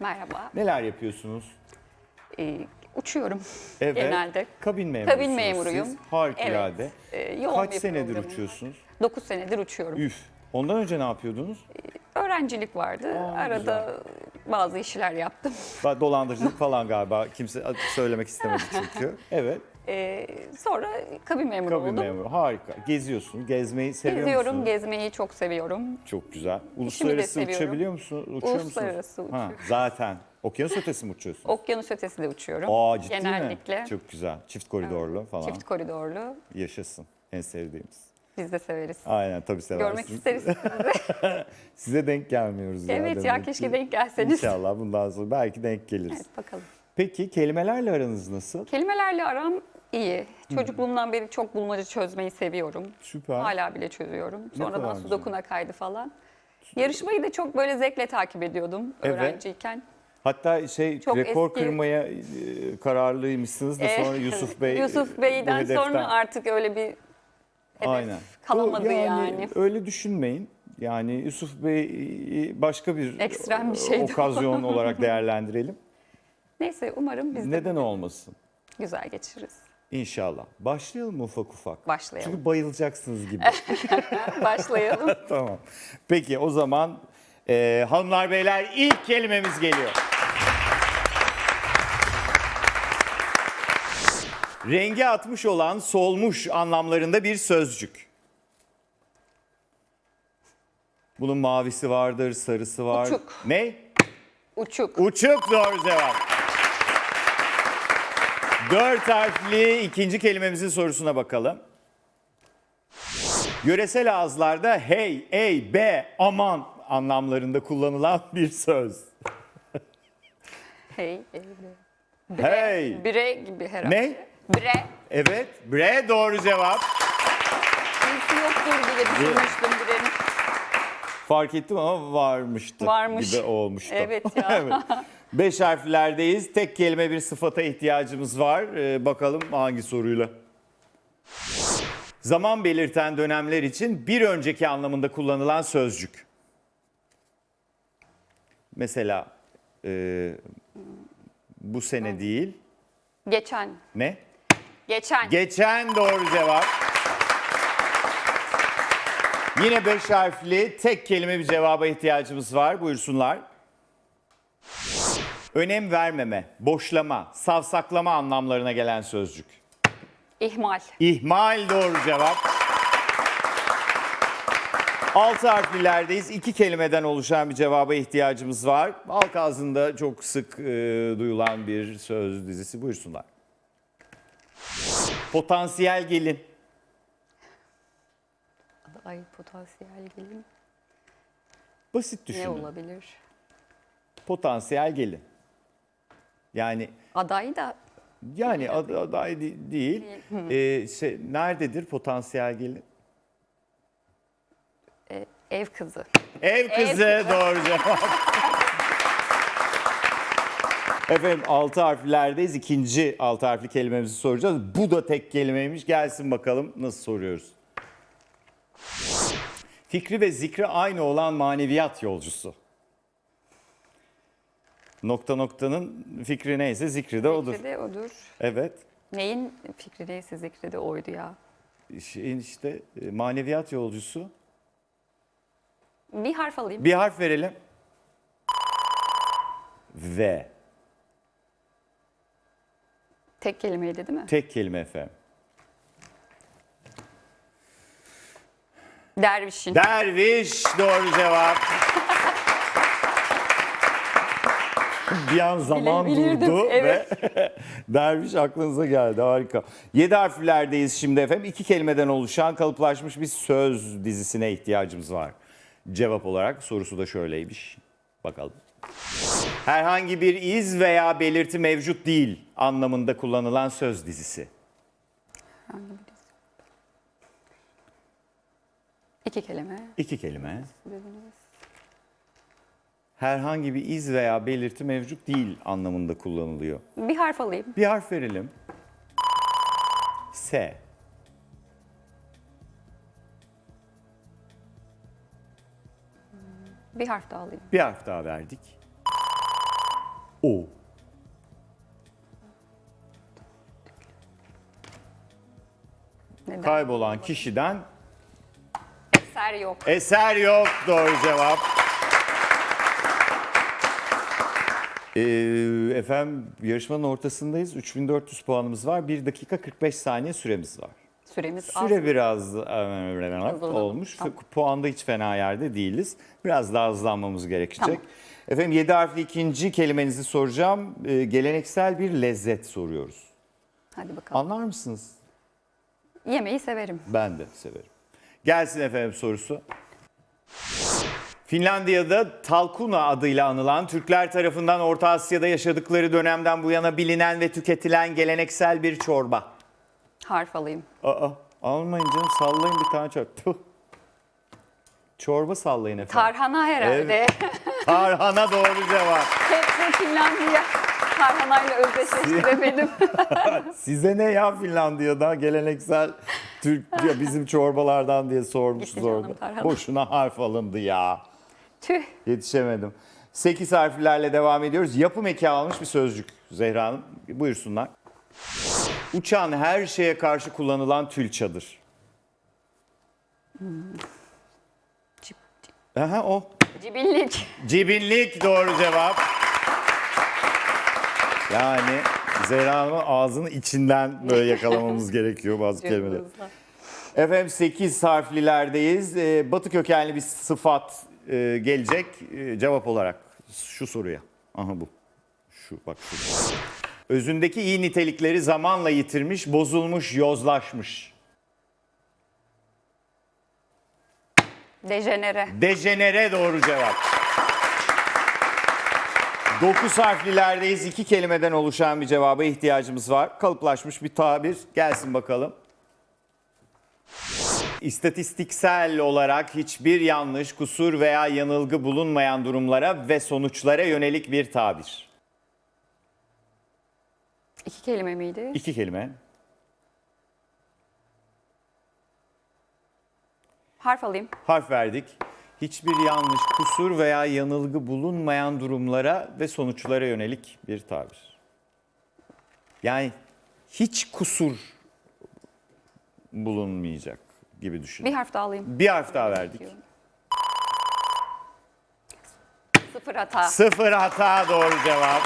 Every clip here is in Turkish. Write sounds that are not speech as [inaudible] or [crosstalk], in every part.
Merhaba. Neler yapıyorsunuz? Ee, uçuyorum [laughs] Evet. genelde. Kabin memurusunuz Kabin memuruyum. Siz. Harikulade. Evet, e, yoğun Kaç senedir uçuyorsunuz? 9 senedir uçuyorum. Üf. Ondan önce ne yapıyordunuz? Öğrencilik vardı. Aa, Arada bazı işler yaptım. Dolandırıcılık [laughs] falan galiba. Kimse söylemek istemedi çünkü. [laughs] Evet. Ee, sonra kabin memuru Kabin oldum. memuru. Harika. Geziyorsun. Gezmeyi seviyor Geziyorum, musunuz? gezmeyi çok seviyorum. Çok güzel. Uluslararası seviyorum. uçabiliyor musunuz? Uçuyor Uluslararası musunuz? Ha, uçuyorum. zaten. Okyanus ötesi mi uçuyorsun? Okyanus ötesi de uçuyorum. Aa ciddi Genellikle. mi? Çok güzel. Çift koridorlu falan. Çift koridorlu. Yaşasın. En sevdiğimiz. Biz de severiz. Aynen tabii seversiniz. Görmek isteriz. [laughs] Size denk gelmiyoruz evet ya demek keşke denk gelseniz. İnşallah bundan sonra belki denk geliriz. Evet, bakalım. Peki kelimelerle aranız nasıl? Kelimelerle aram iyi. Çocukluğumdan beri çok bulmaca çözmeyi seviyorum. Süper. Hala bile çözüyorum. kadar Sonradan güzel. Sudoku'na kaydı falan. Yarışmayı da çok böyle zevkle takip ediyordum Evet. öğrenciyken. Hatta şey Çok rekor eski- kırmaya e, kararlıymışsınız da [laughs] Ee, sonra Yusuf Bey Yusuf e, Bey'den bu hedeften- sonra artık öyle bir hedef Aynen. kalamadı Bu yani. Öyle düşünmeyin. Yani Yusuf Bey e, başka bir Ekstrem bir şeydi o. okazyon olarak [laughs] değerlendirelim. Neyse umarım biz de Neden olmasın? güzel geçiririz. İnşallah. Başlayalım mı ufak ufak? Başlayalım. Çünkü bayılacaksınız gibi. [laughs] Başlayalım. [laughs] tamam. Peki o zaman e, hanımlar beyler ilk kelimemiz geliyor. Rengi atmış olan solmuş anlamlarında bir sözcük. Bunun mavisi vardır, sarısı var. Uçuk. Ne? Uçuk. Uçuk doğru cevap. Dört harfli ikinci kelimemizin sorusuna bakalım. Yöresel ağızlarda hey, ey, be, aman anlamlarında kullanılan [laughs] bir söz. Hey. hey, bre. Hey. Bre gibi herhalde. Ne? Bre. Evet, bre doğru cevap. Birisi yoktur diye düşünmüştüm Bre'nin. Fark ettim ama varmıştı Varmış. gibi olmuştu. Evet ya. [laughs] evet. Beş harflerdeyiz. Tek kelime bir sıfata ihtiyacımız var. Ee, bakalım hangi soruyla? Zaman belirten dönemler için bir önceki anlamında kullanılan sözcük. Mesela e, bu sene değil. Geçen. Ne? Geçen. Geçen doğru cevap. Yine beş harfli tek kelime bir cevaba ihtiyacımız var. Buyursunlar. Önem vermeme, boşlama, savsaklama anlamlarına gelen sözcük. İhmal. İhmal doğru cevap. Altı harflilerdeyiz. İki kelimeden oluşan bir cevaba ihtiyacımız var. Halk ağzında çok sık e, duyulan bir söz dizisi. Buyursunlar. Potansiyel gelin. Ay potansiyel gelin. Basit Ne düşünün. olabilir? Potansiyel gelin. Yani Aday da yani ad- aday de- değil. Ee, şey, nerededir potansiyel gelin? e, ev kızı. Ev kızı doğru cevap. Efendim altı harflerdeyiz. İkinci altı harfli kelimemizi soracağız. Bu da tek kelimeymiş. Gelsin bakalım nasıl soruyoruz. Fikri ve zikri aynı olan maneviyat yolcusu. Nokta noktanın fikri neyse zikri de odur. Fikri de odur. Evet. Neyin fikri neyse zikri de oydu ya. Şeyin işte e, maneviyat yolcusu. Bir harf alayım. Bir harf verelim. V. Tek kelimeydi değil mi? Tek kelime efendim. Dervişin. Derviş doğru cevap. [laughs] Bir an zaman durdu evet. ve [laughs] derviş aklınıza geldi. Harika. Yedi harflerdeyiz şimdi efendim. İki kelimeden oluşan kalıplaşmış bir söz dizisine ihtiyacımız var. Cevap olarak sorusu da şöyleymiş. Bakalım. Herhangi bir iz veya belirti mevcut değil anlamında kullanılan söz dizisi. İki kelime. İki kelime. Herhangi bir iz veya belirti mevcut değil anlamında kullanılıyor. Bir harf alayım. Bir harf verelim. S. Bir harf daha alayım. Bir harf daha verdik. O. Neden? Kaybolan kişiden Eser yok. eser yok. Doğru cevap. Ee, efendim yarışmanın ortasındayız. 3400 puanımız var. 1 dakika 45 saniye süremiz var. Süremiz az. Süre biraz e, Hızlanalım. olmuş. Tamam. Puanda hiç fena yerde değiliz. Biraz daha hızlanmamız gerekecek. Tamam. Efendim 7 harfli ikinci kelimenizi soracağım. Ee, geleneksel bir lezzet soruyoruz. Hadi bakalım. Anlar mısınız? Yemeği severim. Ben de severim. Gelsin efendim sorusu. Finlandiya'da Talkuna adıyla anılan Türkler tarafından Orta Asya'da yaşadıkları dönemden bu yana bilinen ve tüketilen geleneksel bir çorba. Harf alayım. Aa, almayın canım sallayın bir tane çorba. Çorba sallayın efendim. Tarhana herhalde. [laughs] Tarhana doğru cevap. Hepsi Finlandiya. Tarhanayla özdeşleştiremedim. [laughs] Size ne ya Finlandiya'da geleneksel Türk ya bizim çorbalardan diye sormuşuz orada. Boşuna harf alındı ya. Tüh. Yetişemedim. 8 harflerle devam ediyoruz. Yapım eki almış bir sözcük Zehra Hanım. Buyursunlar. Uçan her şeye karşı kullanılan tül çadır. Cip, Aha o. Cibillik. Cibinlik doğru cevap. Yani Zehra Hanım'ın ağzının içinden böyle yakalamamız [laughs] gerekiyor bazı kelimeleri. Efendim 8 harflilerdeyiz. Ee, batı kökenli bir sıfat e, gelecek e, cevap olarak şu soruya. Aha bu. Şu bak şu. Özündeki iyi nitelikleri zamanla yitirmiş, bozulmuş, yozlaşmış. Dejenere. Dejenere doğru cevap. 9 harflilerdeyiz. İki kelimeden oluşan bir cevaba ihtiyacımız var. Kalıplaşmış bir tabir. Gelsin bakalım. İstatistiksel olarak hiçbir yanlış, kusur veya yanılgı bulunmayan durumlara ve sonuçlara yönelik bir tabir. İki kelime miydi? İki kelime. Harf alayım. Harf verdik. Hiçbir yanlış, kusur veya yanılgı bulunmayan durumlara ve sonuçlara yönelik bir tabir. Yani hiç kusur bulunmayacak gibi düşün. Bir harf daha alayım. Bir harf daha verdik. Sıfır hata. Sıfır hata doğru cevap.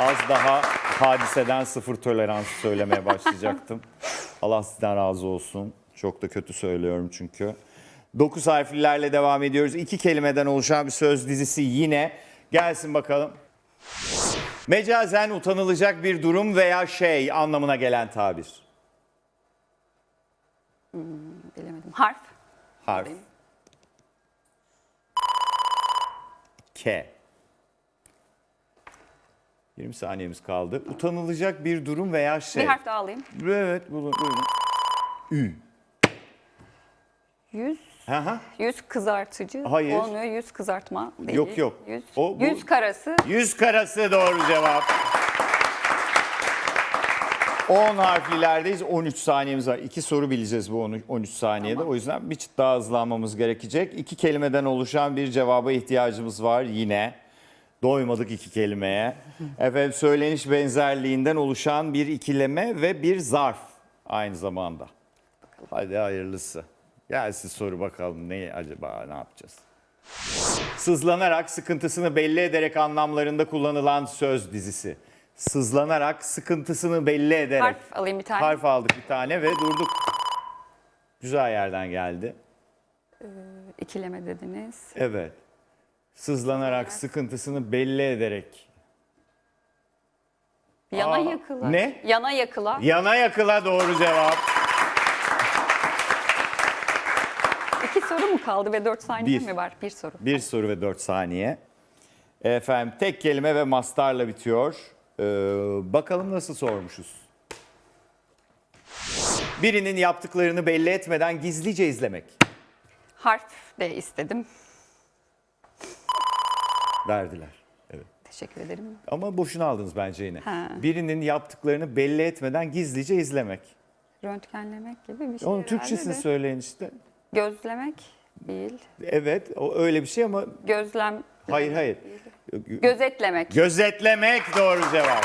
Az daha hadiseden sıfır tolerans söylemeye başlayacaktım. [laughs] Allah sizden razı olsun. Çok da kötü söylüyorum çünkü. Dokuz harflilerle devam ediyoruz. İki kelimeden oluşan bir söz dizisi yine. Gelsin bakalım. Mecazen utanılacak bir durum veya şey anlamına gelen tabir. Bilemedim. Harf. Harf. K. 20 saniyemiz kaldı. Utanılacak bir durum veya şey. Bir harf daha alayım. Evet, buyurun. Ü. Yüz. Hı. Yüz kızartıcı. Hayır. Olmuyor. Yüz kızartma değil. Yok, yok. Yüz, O, bu- yüz karası. Yüz karası doğru cevap. 10 harflilerdeyiz. 13 saniyemiz var. İki soru bileceğiz bu 13 13 saniyede. Tamam. O yüzden bir çıt daha hızlanmamız gerekecek. İki kelimeden oluşan bir cevaba ihtiyacımız var yine. Doymadık iki kelimeye. [laughs] Efendim söyleniş benzerliğinden oluşan bir ikileme ve bir zarf aynı zamanda. Hadi hayırlısı. Gelsin soru bakalım ne acaba ne yapacağız? Sızlanarak, sıkıntısını belli ederek anlamlarında kullanılan söz dizisi. Sızlanarak, sıkıntısını belli ederek. Harf alayım bir tane. Harf aldık bir tane ve durduk. Güzel yerden geldi. İkileme dediniz. Evet. Sızlanarak, sıkıntısını belli ederek. Yana Aa, yakıla. ne? Yana yakıla. Yana yakıla doğru cevap. İki soru mu kaldı ve dört saniye Bir. mi var? Bir soru. Bir soru ve dört saniye. Efendim tek kelime ve mastarla bitiyor. Ee, bakalım nasıl sormuşuz. Birinin yaptıklarını belli etmeden gizlice izlemek. Harf de istedim. Verdiler. Evet. Teşekkür ederim. Ama boşuna aldınız bence yine. Ha. Birinin yaptıklarını belli etmeden gizlice izlemek. Röntgenlemek gibi bir şey Onun herhalde Türkçesini de. söyleyin işte. Gözlemek değil. Evet, o öyle bir şey ama Gözlemlemek Hayır hayır. Gözetlemek. Gözetlemek doğru cevap.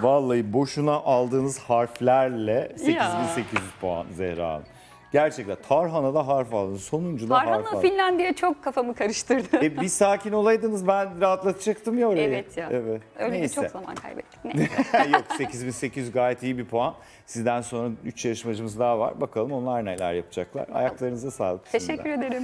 Vallahi boşuna aldığınız harflerle 8800 puan Zehra Hanım. Gerçekten Tarhana'da harf aldınız. Sonuncu da harf Tarhana aldınız. Finlandiya çok kafamı karıştırdı. E, bir sakin olaydınız ben rahatlatacaktım ya orayı. evet ya. Evet. Öyle Neyse. çok zaman kaybettik. [laughs] Neyse. Yok 8800 gayet iyi bir puan. Sizden sonra 3 yarışmacımız daha var. Bakalım onlar neler yapacaklar. Ayaklarınıza sağlık. şimdiden. Teşekkür ederim.